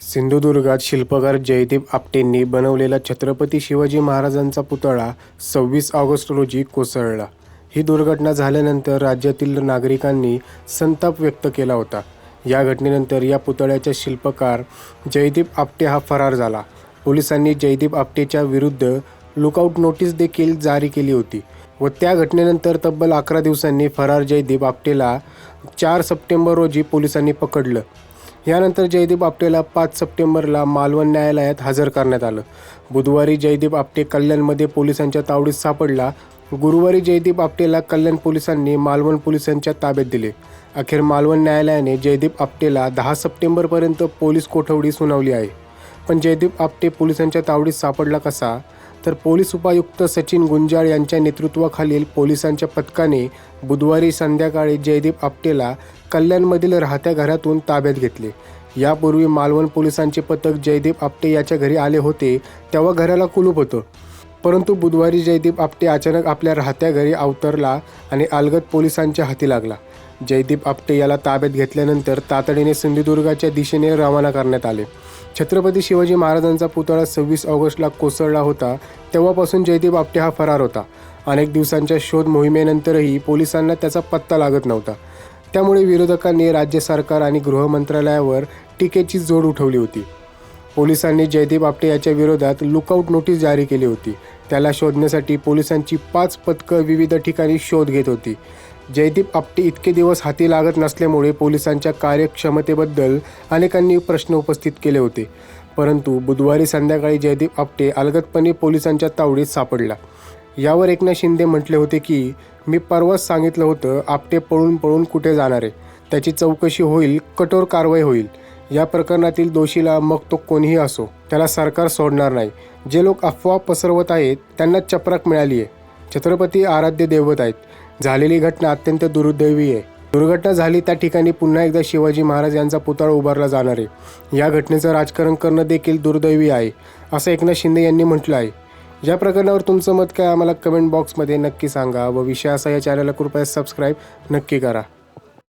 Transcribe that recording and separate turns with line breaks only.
सिंधुदुर्गात शिल्पकार जयदीप आपटेंनी बनवलेला छत्रपती शिवाजी महाराजांचा पुतळा सव्वीस ऑगस्ट रोजी कोसळला. ही दुर्घटना झाल्यानंतर राज्यातील नागरिकांनी संताप व्यक्त केला होता. या घटनेनंतर या पुतळ्याचा शिल्पकार जयदीप आपटे हा फरार झाला. पोलिसांनी जयदीप आपटेच्या विरुद्ध लुकआउट नोटीस देखील जारी केली होती व त्या घटनेनंतर तब्बल अकरा दिवसांनी फरार जयदीप आपटेला चार सप्टेंबर रोजी पोलिसांनी पकडलं. यानंतर जयदीप आपटेला पाच सप्टेंबरला मालवण न्यायालयात हजर करण्यात आलं. बुधवारी जयदीप आपटे कल्याणमध्ये पोलिसांच्या तावडीत सापडला. गुरुवारी जयदीप आपटेला कल्याण पोलिसांनी मालवण पोलिसांच्या ताब्यात दिले. अखेर मालवण न्यायालयाने जयदीप आपटेला दहा सप्टेंबरपर्यंत पोलीस कोठवडी सुनावली आहे. पण जयदीप आपटे पोलिसांच्या तावडीत सापडला कसा? तर पोलीस उपायुक्त सचिन गुंजाळ यांच्या नेतृत्वाखालील पोलिसांच्या पथकाने बुधवारी संध्याकाळी जयदीप आपटेला कल्याणमधील राहत्या घरातून ताब्यात घेतले. यापूर्वी मालवण पोलिसांचे पथक जयदीप आपटे याच्या घरी आले होते तेव्हा घराला कुलूप होतं. परंतु बुधवारी जयदीप आपटे अचानक आपल्या राहत्या घरी अवतरला आणि अलगत पोलिसांच्या हाती लागला. जयदीप आपटे याला ताब्यात घेतल्यानंतर तातडीने सिंधुदुर्गाच्या दिशेने रवाना करण्यात आले. छत्रपती शिवाजी महाराजांचा पुतळा सव्वीस ऑगस्टला कोसळला होता तेव्हापासून जयदीप आपटे हा फरार होता. अनेक दिवसांच्या शोध मोहिमेनंतरही पोलिसांना त्याचा पत्ता लागत नव्हता. त्यामुळे विरोधकांनी राज्य सरकार आणि गृहमंत्रालयावर टीकेची जोड उठवली होती. पोलिसांनी जयदीप आपटे याच्या विरोधात लुकआउट नोटीस जारी केली होती. त्याला शोधण्यासाठी पोलिसांची पाच पथकं विविध ठिकाणी शोध घेत होती. जयदीप आपटे इतके दिवस हाती लागत नसल्यामुळे पोलिसांच्या कार्यक्षमतेबद्दल अनेकांनी प्रश्न उपस्थित केले होते. परंतु बुधवारी संध्याकाळी जयदीप आपटे अलगतपणे पोलिसांच्या तावडीत सापडला. यावर एकनाथ शिंदे म्हटले होते की मी परवाच सांगितलं होतं आपटे पळून पळून कुठे जाणार आहे. त्याची चौकशी होईल कठोर कारवाई होईल. या प्रकरणातील दोषीला मग तो कोणीही असो त्याला सरकार सोडणार नाही. जे लोक अफवा पसरवत आहेत त्यांना चपराक मिळाली आहे छत्रपती आराध्य दैवत आहेत. झालेली घटना अत्यंत दुर्दैवी आहे. दुर्घटना झाली त्या ठिकाणी पुन्हा एकदा शिवाजी महाराज यांचा पुतळा उभारला जाणार आहे. या घटनेचं राजकारण करणं देखील दुर्दैवी आहे असं एकनाथ शिंदे यांनी म्हटलं आहे. या प्रकरणावर तुमचं मत काय? आम्हाला कमेंट बॉक्समध्ये नक्की सांगा व विषय असा या चॅनलला कृपया सबस्क्राईब नक्की करा.